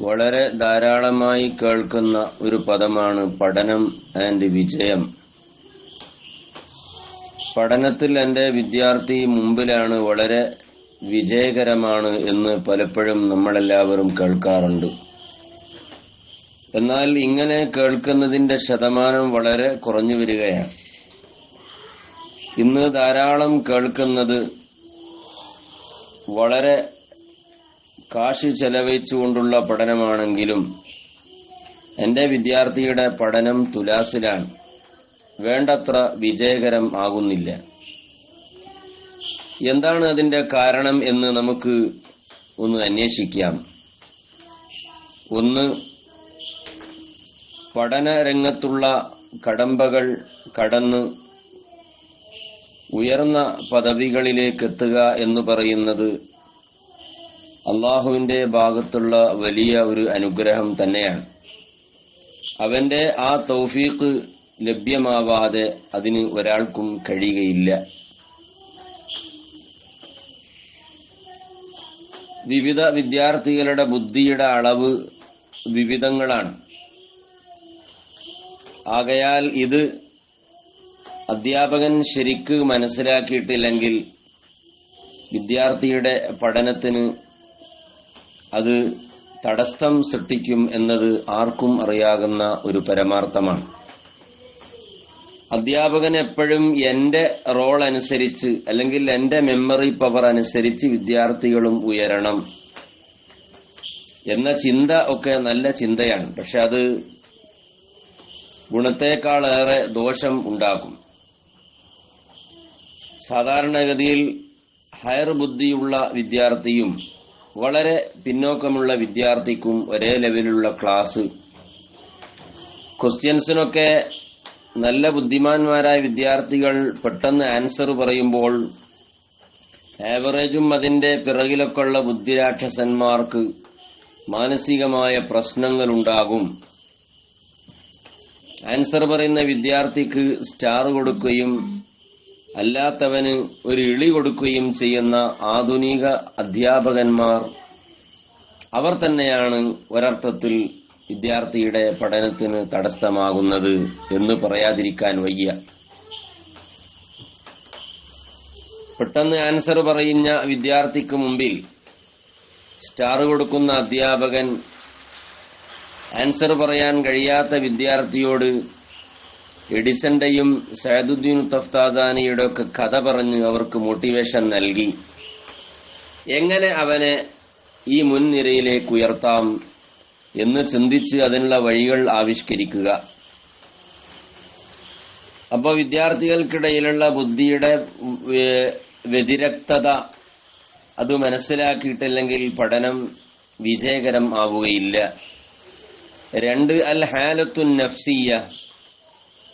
വളരെ ധാരാളമായി കേൾക്കുന്ന ഒരു പദമാണ് പഠനം ആൻഡ് വിജയം. പഠനത്തിൽ എന്റെ വിദ്യാർത്ഥി മുമ്പിലാണ് വളരെ വിജയകരമാണ് എന്ന് പലപ്പോഴും നമ്മളെല്ലാവരും കേൾക്കാറുണ്ട്. എന്നാൽ ഇങ്ങനെ കേൾക്കുന്നതിന്റെ ശതമാനം വളരെ കുറഞ്ഞു വരികയാണ്. ഇന്ന് ധാരാളം കേൾക്കുന്നത് വളരെ കാശ് ചെലവഴിച്ചുകൊണ്ടുള്ള പഠനമാണെങ്കിലും എന്റെ വിദ്യാർത്ഥിയുടെ പഠനം തുലാസിലാണ്. വേണ്ടത്ര വിജയകരം ആകുന്നില്ല. എന്താണ് അതിന്റെ കാരണം എന്ന് നമുക്ക് ഒന്ന് അന്വേഷിക്കാം. ഒന്ന് പഠന രംഗത്തുള്ള കടമ്പകൾ കടന്ന് ഉയർന്ന പദവികളിലേക്കെത്തുക എന്ന് പറയുന്നത് അള്ളാഹുവിന്റെ ഭാഗത്തുള്ള വലിയ ഒരു അനുഗ്രഹം തന്നെയാണ്. അവന്റെ ആ തൗഫീഖ് ലഭ്യമാവാതെ അതിന് ഒരാൾക്കും കഴിയുകയില്ല. വിവിധ വിദ്യാർത്ഥികളുടെ ബുദ്ധിയുടെ അളവ് വിവിധങ്ങളാണ്. ആകയാൽ ഇത് അധ്യാപകൻ ശരിക്ക് മനസ്സിലാക്കിയിട്ടില്ലെങ്കിൽ വിദ്യാർത്ഥിയുടെ പഠനത്തിന് അത് തടസ്സം സൃഷ്ടിക്കും എന്നത് ആർക്കും അറിയാകുന്ന ഒരു പരമാർത്ഥമാണ്. അധ്യാപകൻ എപ്പോഴും എന്റെ റോൾ അനുസരിച്ച് അല്ലെങ്കിൽ എന്റെ മെമ്മറി പവർ അനുസരിച്ച് വിദ്യാർത്ഥികളും ഉയരണം എന്ന ചിന്ത ഒക്കെ നല്ല ചിന്തയാണ്. പക്ഷെ അത് ഗുണത്തേക്കാളേറെ ദോഷം ഉണ്ടാക്കും. സാധാരണഗതിയിൽ ഹയർ ബുദ്ധിയുള്ള വിദ്യാർത്ഥിയും വളരെ പിന്നോക്കമുള്ള വിദ്യാർത്ഥിക്കും ഒരേ ലെവലിലുള്ള ക്ലാസ് ക്വസ്റ്റ്യൻസിനൊക്കെ നല്ല ബുദ്ധിമാന്മാരായ വിദ്യാർത്ഥികൾ പെട്ടെന്ന് ആൻസർ പറയുമ്പോൾ ആവറേജും അതിന്റെ പിറകിലൊക്കെയുള്ള ബുദ്ധിരാക്ഷസന്മാർക്ക് മാനസികമായ പ്രശ്നങ്ങൾ ഉണ്ടാകും ആൻസർ പറയുന്ന വിദ്യാർത്ഥിക്ക് സ്റ്റാർ കൊടുക്കുകയും അല്ലാത്തവന് ഒരു ഇളി കൊടുക്കുകയും ചെയ്യുന്ന ആധുനിക അധ്യാപകന്മാർ അവർ തന്നെയാണ് ഒരർത്ഥത്തിൽ വിദ്യാർത്ഥിയുടെ പഠനത്തിന് തടസ്സമാകുന്നത് എന്ന് പറയാതിരിക്കാൻ വയ്യ. പെട്ടെന്ന് ആൻസർ പറയുന്ന വിദ്യാർത്ഥിക്ക് മുമ്പിൽ സ്റ്റാർ കൊടുക്കുന്ന അധ്യാപകൻ ആൻസർ പറയാൻ കഴിയാത്ത വിദ്യാർത്ഥിയോട് എഡിസന്റെയും സയദുദ്ദീൻ തഫ്താസാനിയുടെ ഒക്കെ കഥ പറഞ്ഞ് അവർക്ക് മോട്ടിവേഷൻ നൽകി. എങ്ങനെ അവനെ ഈ മുൻനിരയിലേക്ക് ഉയർത്താം എന്ന് ചിന്തിച്ച് അതിനുള്ള വഴികൾ ആവിഷ്കരിക്കുക. അപ്പോൾ വിദ്യാർത്ഥികൾക്കിടയിലുള്ള ബുദ്ധിയുടെ വ്യതിരക്തത അത് മനസ്സിലാക്കിയിട്ടില്ലെങ്കിൽ പഠനം വിജയകരം ആവുകയില്ല. രണ്ട് അൽ ഹാലത്തുൻ നഫ്സിയ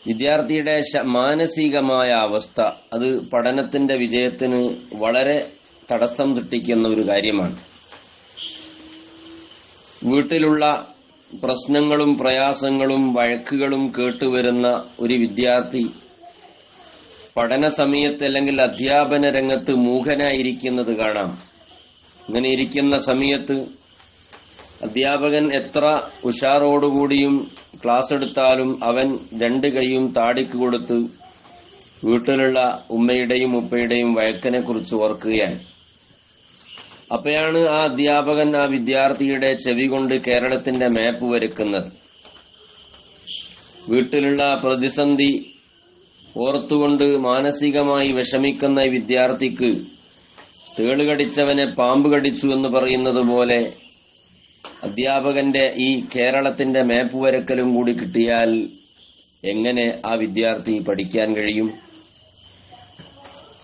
വിദ്യാർത്ഥിയുടെ മാനസികമായ അവസ്ഥ അത് പഠനത്തിന്റെ വിജയത്തിന് വളരെ തടസ്സം സൃഷ്ടിക്കുന്ന ഒരു കാര്യമാണ്. വീട്ടിലുള്ള പ്രശ്നങ്ങളും പ്രയാസങ്ങളും വഴക്കുകളും കേട്ടുവരുന്ന ഒരു വിദ്യാർത്ഥി പഠന സമയത്ത് അല്ലെങ്കിൽ അധ്യാപന രംഗത്ത് മൂഖനായിരിക്കുന്നത് കാണാം. ഇങ്ങനെ ഇരിക്കുന്ന സമയത്ത് അധ്യാപകൻ എത്ര ഉഷാറോടുകൂടിയും ക്ലാസ് എടുത്താലും അവൻ രണ്ട് കൈയും താടിക്ക് കൊടുത്ത് വീട്ടിലുള്ള ഉമ്മയുടെയും ഉപ്പയുടെയും വഴക്കനെ കുറിച്ച് ഓർക്കുകയാണ്. അപ്പോഴാണ് ആ അധ്യാപകൻ ആ വിദ്യാർത്ഥിയുടെ ചെവി കൊണ്ട് കേരളത്തിന്റെ മാപ്പ് വരക്കുന്നത്. വീട്ടിലുള്ള പ്രതിസന്ധി ഓർത്തുകൊണ്ട് മാനസികമായി വിഷമിക്കുന്ന വിദ്യാർത്ഥിക്ക് തേളുകടിച്ചവനെ പാമ്പ് കടിച്ചു എന്ന് പറയുന്നത് പോലെ അധ്യാപകന്റെ ഈ കേരളത്തിന്റെ മാപ്പ് വരക്കലും കൂടി കിട്ടിയാൽ എങ്ങനെ ആ വിദ്യാർത്ഥി പഠിക്കാൻ കഴിയും?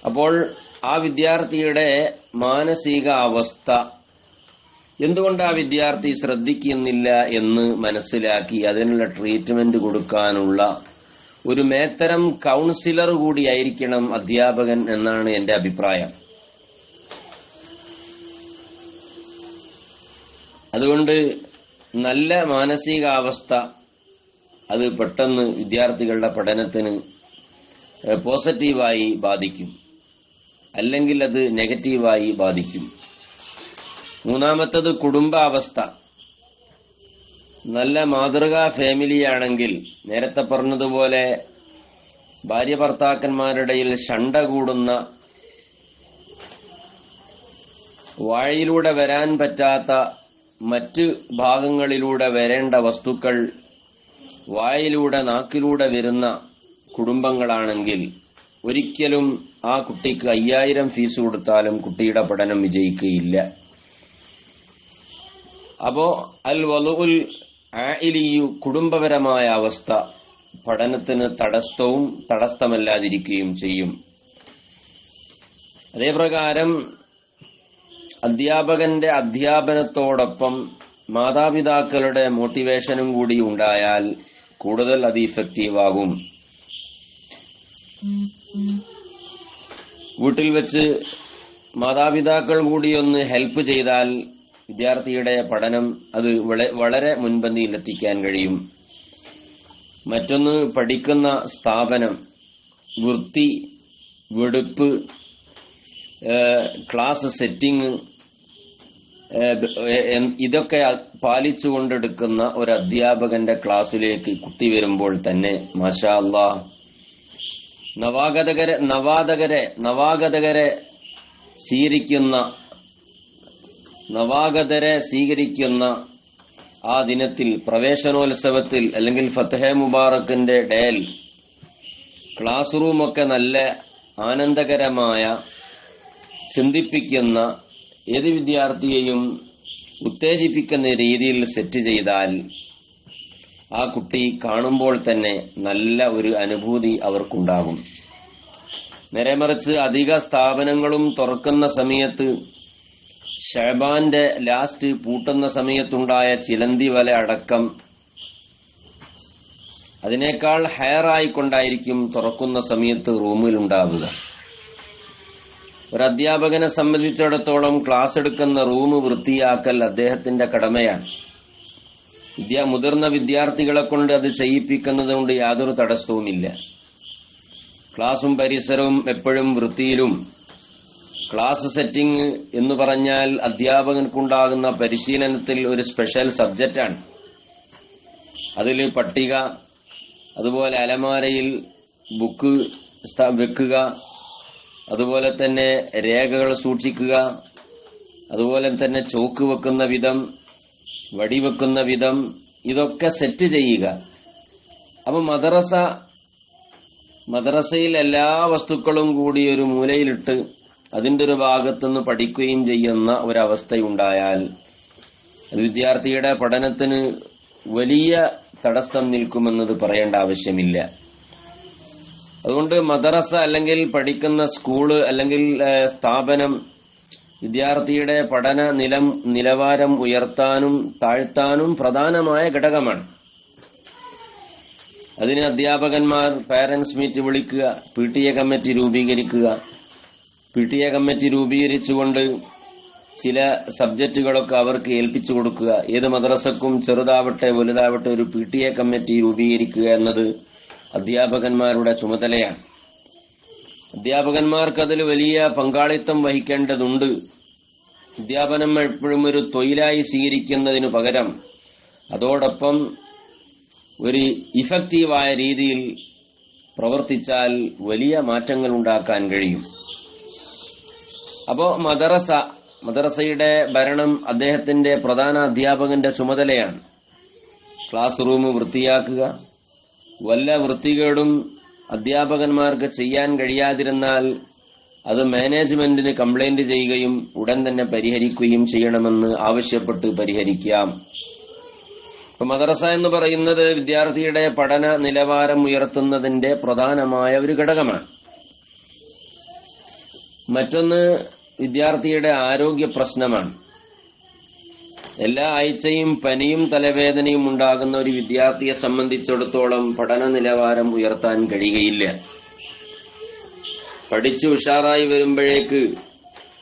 അപ്പോൾ ആ വിദ്യാർത്ഥിയുടെ മാനസിക അവസ്ഥ എന്തുകൊണ്ട് ആ വിദ്യാർത്ഥി ശ്രദ്ധിക്കുന്നില്ല എന്ന് മനസ്സിലാക്കി അതിനുള്ള ട്രീറ്റ്മെന്റ് കൊടുക്കാനുള്ള ഒരു മേത്തരം കൗൺസിലർ കൂടിയായിരിക്കണം അധ്യാപകൻ എന്നാണ് എന്റെ അഭിപ്രായം. അതുകൊണ്ട് നല്ല മാനസികാവസ്ഥ അത് പെട്ടെന്ന് വിദ്യാർത്ഥികളുടെ പഠനത്തിന് പോസിറ്റീവായി ബാധിക്കും. അല്ലെങ്കിൽ അത് നെഗറ്റീവായി ബാധിക്കും. മൂന്നാമത്തത് കുടുംബാവസ്ഥ. നല്ല മാതൃകാ ഫാമിലിയാണെങ്കിൽ നേരത്തെ പറഞ്ഞതുപോലെ ഭാര്യ ഭർത്താക്കന്മാരുടെയിൽ ഷണ്ട കൂടുന്ന വാഴയിലൂടെ വരാൻ പറ്റാത്ത മറ്റ് ഭാഗങ്ങളിലൂടെ വരേണ്ട വസ്തുക്കൾ വായിലൂടെ നാക്കിലൂടെ വരുന്ന കുടുംബങ്ങളാണെങ്കിൽ ഒരിക്കലും ആ കുട്ടിക്ക് അയ്യായിരം ഫീസ് കൊടുത്താലും കുട്ടിയുടെ പഠനം വിജയിക്കുകയില്ല. അപ്പോ അൽ വലുൽ ആയിലിയു കുടുംബപരമായ അവസ്ഥ പഠനത്തിന് തടസ്സവും തടസ്സമല്ലാതിരിക്കുകയും ചെയ്യും. അതേപ്രകാരം അധ്യാപകന്റെ അധ്യാപനത്തോടൊപ്പം മാതാപിതാക്കളുടെ മോട്ടിവേഷനും കൂടി ഉണ്ടായാൽ കൂടുതൽ അത് ഇഫക്റ്റീവ് ആകും വീട്ടിൽ വെച്ച് മാതാപിതാക്കൾ കൂടി ഒന്ന് ഹെൽപ്പ് ചെയ്താൽ വിദ്യാർത്ഥിയുടെ പഠനം അത് വളരെ മുൻപന്തിയിലെത്തിക്കാൻ കഴിയും. മറ്റൊന്ന് പഠിക്കുന്ന സ്ഥാപനം വൃത്തി വെടുപ്പ് ക്ലാസ് സെറ്റിംഗ് ഇതൊക്കെ പാലിച്ചു ഇതൊക്കെ പാലിച്ചുകൊണ്ടെടുക്കുന്ന ഒരു അധ്യാപകന്റെ ക്ലാസ്സിലേക്ക് കുട്ടി വരുമ്പോൾ തന്നെ മാഷാ നവാഗതകരെ നവാതകരെ നവാഗതകരെ സ്വീകരിക്കുന്ന നവാഗതരെ സ്വീകരിക്കുന്ന ആ ദിനത്തിൽ പ്രവേശനോത്സവത്തിൽ അല്ലെങ്കിൽ ഫത്തഹെ മുബാറക്കിന്റെ ഡേൽ ക്ലാസ് റൂമൊക്കെ നല്ല ആനന്ദകരമായ ചിന്തിപ്പിക്കുന്ന ഏത് വിദ്യാർത്ഥിയെയും ഉത്തേജിപ്പിക്കുന്ന രീതിയിൽ സെറ്റ് ചെയ്താൽ ആ കുട്ടി കാണുമ്പോൾ തന്നെ നല്ല ഒരു അനുഭൂതി അവർക്കുണ്ടാകും. നേരെമറിച്ച് അധിക സ്ഥാപനങ്ങളും തുറക്കുന്ന സമയത്ത് ഷഹബാന്റെ ലാസ്റ്റ് പൂട്ടുന്ന സമയത്തുണ്ടായ ചിലന്തി വല അടക്കം അതിനേക്കാൾ ഹയറായിക്കൊണ്ടായിരിക്കും തുറക്കുന്ന സമയത്ത് റൂമിലുണ്ടാവുക ഒരു അധ്യാപകനെ സംബന്ധിച്ചിടത്തോളം ക്ലാസ് എടുക്കുന്ന റൂം വൃത്തിയാക്കൽ അദ്ദേഹത്തിന്റെ കടമയാണ്. മുതിർന്ന വിദ്യാർത്ഥികളെ കൊണ്ട് അത് ചെയ്യിപ്പിക്കുന്നതുകൊണ്ട് യാതൊരു തടസ്സവുമില്ല. ക്ലാസും പരിസരവും എപ്പോഴും വൃത്തിയിലും. ക്ലാസ് സെറ്റിംഗ് എന്ന് പറഞ്ഞാൽ അധ്യാപകർക്കുണ്ടാകുന്ന പരിശീലനത്തിൽ ഒരു സ്പെഷ്യൽ സബ്ജക്റ്റാണ്. അതിൽ പട്ടിക അതുപോലെ അലമാരയിൽ ബുക്ക് വെക്കുക അതുപോലെ തന്നെ രേഖകൾ സൂക്ഷിക്കുക അതുപോലെ തന്നെ ചോക്ക് വെക്കുന്ന വിധം വടിവെക്കുന്ന വിധം ഇതൊക്കെ സെറ്റ് ചെയ്യുക. അപ്പൊ മദ്രസ മദ്രസയിൽ എല്ലാ വസ്തുക്കളും കൂടി ഒരു മൂലയിലിട്ട് അതിന്റെ ഒരു ഭാഗത്തുനിന്ന് പഠിക്കുകയും ചെയ്യുന്ന ഒരവസ്ഥയുണ്ടായാൽ അത് വിദ്യാർത്ഥിയുടെ പഠനത്തിന് വലിയ തടസ്സം നിൽക്കുമെന്നത് പറയേണ്ട ആവശ്യമില്ല. അതുകൊണ്ട് മദ്രസ അല്ലെങ്കിൽ പഠിക്കുന്ന സ്കൂൾ അല്ലെങ്കിൽ സ്ഥാപനം വിദ്യാർത്ഥിയുടെ പഠന നിലം നിലവാരം ഉയർത്താനും താഴ്ത്താനും പ്രധാനമായ ഘടകമാണ്. അതിന് അധ്യാപകന്മാർ പാരന്റ്സ് മീറ്റ് വിളിക്കുക പി ടി എ കമ്മിറ്റി രൂപീകരിക്കുക. പി ടി എ കമ്മിറ്റി രൂപീകരിച്ചുകൊണ്ട് ചില സബ്ജക്റ്റുകളൊക്കെ അവർക്ക് ഏൽപ്പിച്ചു കൊടുക്കുക. ഏത് മദ്രസക്കും ചെറുതാവട്ടെ വലുതാവട്ടെ ഒരു പി ടി എ കമ്മിറ്റി രൂപീകരിക്കുക എന്നത് അധ്യാപകന്മാരുടെ ചുമതലയാണ്. അധ്യാപകന്മാർക്ക് അതിൽ വലിയ പങ്കാളിത്തം വഹിക്കേണ്ടതുണ്ട്. അധ്യാപനം എപ്പോഴും ഒരു തൊഴിലായി സ്വീകരിക്കുന്നതിനു പകരം അതോടൊപ്പം ഒരു ഇഫക്റ്റീവായ രീതിയിൽ പ്രവർത്തിച്ചാൽ വലിയ മാറ്റങ്ങൾ ഉണ്ടാക്കാൻ കഴിയും. അപ്പോ മദറസ മദ്രസയുടെ ഭരണം അദ്ദേഹത്തിന്റെ പ്രധാന അധ്യാപകന്റെ ചുമതലയാണ്. ക്ലാസ് റൂം വൃത്തിയാക്കുക വല്ല വൃത്തികേടും അധ്യാപകന്മാർക്ക് ചെയ്യാൻ കഴിയാതിരുന്നാൽ അത് മാനേജ്മെന്റിന് കംപ്ലൈന്റ് ചെയ്യുകയും ഉടൻ തന്നെ പരിഹരിക്കുകയും ചെയ്യണമെന്ന് ആവശ്യപ്പെട്ട് പരിഹരിക്കാം. ഇപ്പൊ മദ്രസ എന്ന് പറയുന്നത് വിദ്യാർത്ഥിയുടെ പഠന നിലവാരം ഉയർത്തുന്നതിന്റെ പ്രധാനമായ ഒരു ഘടകമാണ്. മറ്റൊന്ന് വിദ്യാർത്ഥിയുടെ ആരോഗ്യ പ്രശ്നമാണ്. എല്ലാ ആഴ്ചയും പനിയും തലവേദനയും ഉണ്ടാകുന്ന ഒരു വിദ്യാർത്ഥിയെ സംബന്ധിച്ചിടത്തോളം പഠന നിലവാരം ഉയർത്താൻ കഴിയുകയില്ല. പഠിച്ച് ഉഷാറായി വരുമ്പോഴേക്ക്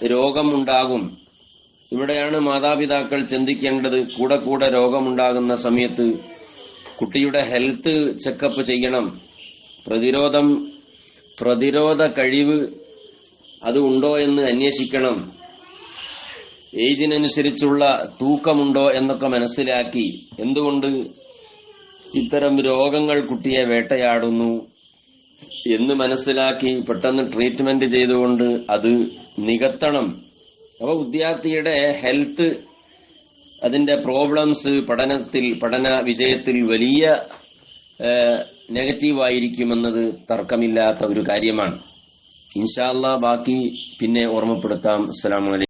രോഗമുണ്ടാകും. ഇവിടെയാണ് മാതാപിതാക്കൾ ചിന്തിക്കേണ്ടത്. കൂടെ കൂടെ രോഗമുണ്ടാകുന്ന സമയത്ത് കുട്ടിയുടെ ഹെൽത്ത് ചെക്കപ്പ് ചെയ്യണം. പ്രതിരോധം പ്രതിരോധ കഴിവ് അത് ഉണ്ടോ എന്ന് അന്വേഷിക്കണം. ഏജിനനുസരിച്ചുള്ള തൂക്കമുണ്ടോ എന്നൊക്കെ മനസ്സിലാക്കി എന്തുകൊണ്ട് ഇത്തരം രോഗങ്ങൾ കുട്ടിയെ വേട്ടയാടുന്നു എന്ന് മനസ്സിലാക്കി പെട്ടെന്ന് ട്രീറ്റ്മെന്റ് ചെയ്തുകൊണ്ട് അത് നികത്തണം. അപ്പൊ വിദ്യാർത്ഥിയുടെ ഹെൽത്ത് അതിന്റെ പ്രോബ്ലംസ് പഠനത്തിൽ പഠന വിജയത്തിൽ വലിയ നെഗറ്റീവായിരിക്കുമെന്നത് തർക്കമില്ലാത്ത ഒരു കാര്യമാണ്. ഇൻഷാല്ല ബാക്കി പിന്നെ ഓർമ്മപ്പെടുത്താം. അസ്സലാമു അലൈക്കും.